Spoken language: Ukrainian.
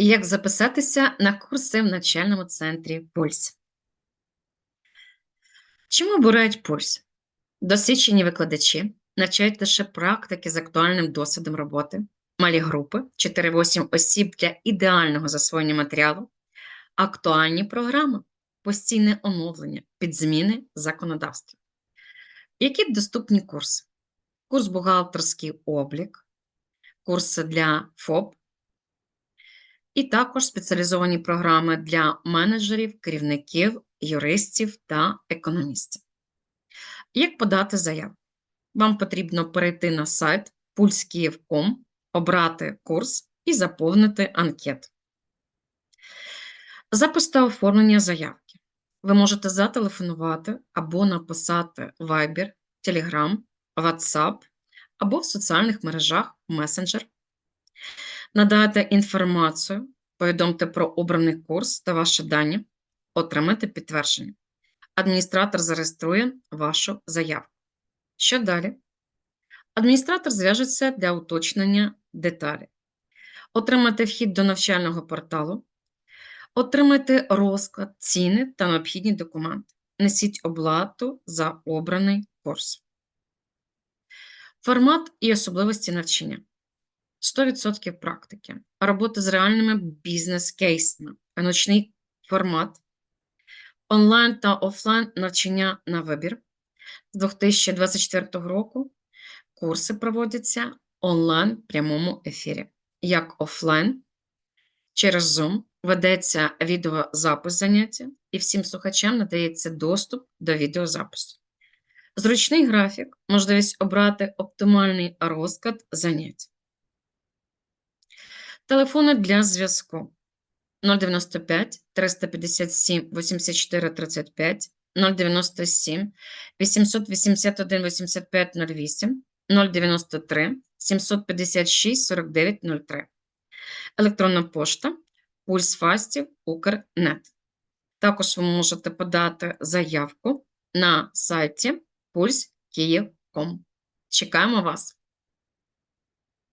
Як записатися на курси в навчальному центрі Пульс? Чому обирають Пульс? Досвідчені викладачі навчають лише практики з актуальним досвідом роботи, малі групи 4-8 осіб для ідеального засвоєння матеріалу, актуальні програми, постійне оновлення, підзміни законодавства. Які доступні курси? Курс бухгалтерський облік, курси для ФОП, і також спеціалізовані програми для менеджерів, керівників, юристів та економістів. Як подати заяву? Вам потрібно перейти на сайт pulskiev.com, обрати курс і заповнити анкету. Запис та оформлення заявки. Ви можете зателефонувати або написати Viber, Telegram, WhatsApp або в соціальних мережах Messenger надати інформацію, повідомте про обраний курс та ваші дані, отримати підтвердження. Адміністратор зареєструє вашу заявку. Що далі? Адміністратор зв'яжеться для уточнення деталі. Отримати вхід до навчального порталу, отримати розклад, ціни та необхідні документи. Несіть оплату за обраний курс. Формат і особливості навчання. 100% практики, робота з реальними бізнес-кейсами, ночний формат, онлайн та офлайн навчання на вибір. З 2024 року. Курси проводяться онлайн в прямому ефірі, як офлайн, через Zoom. Ведеться відеозапис заняття, і всім слухачам надається доступ до відеозапису. Зручний графік, можливість обрати оптимальний розклад занять. Телефони для зв'язку 095 357 84 35 097 881 85 08 093 756 49 03. Електронна пошта пульсфастів Укрнет. Також ви можете подати заявку на сайті pulskyiv.com. Чекаємо вас!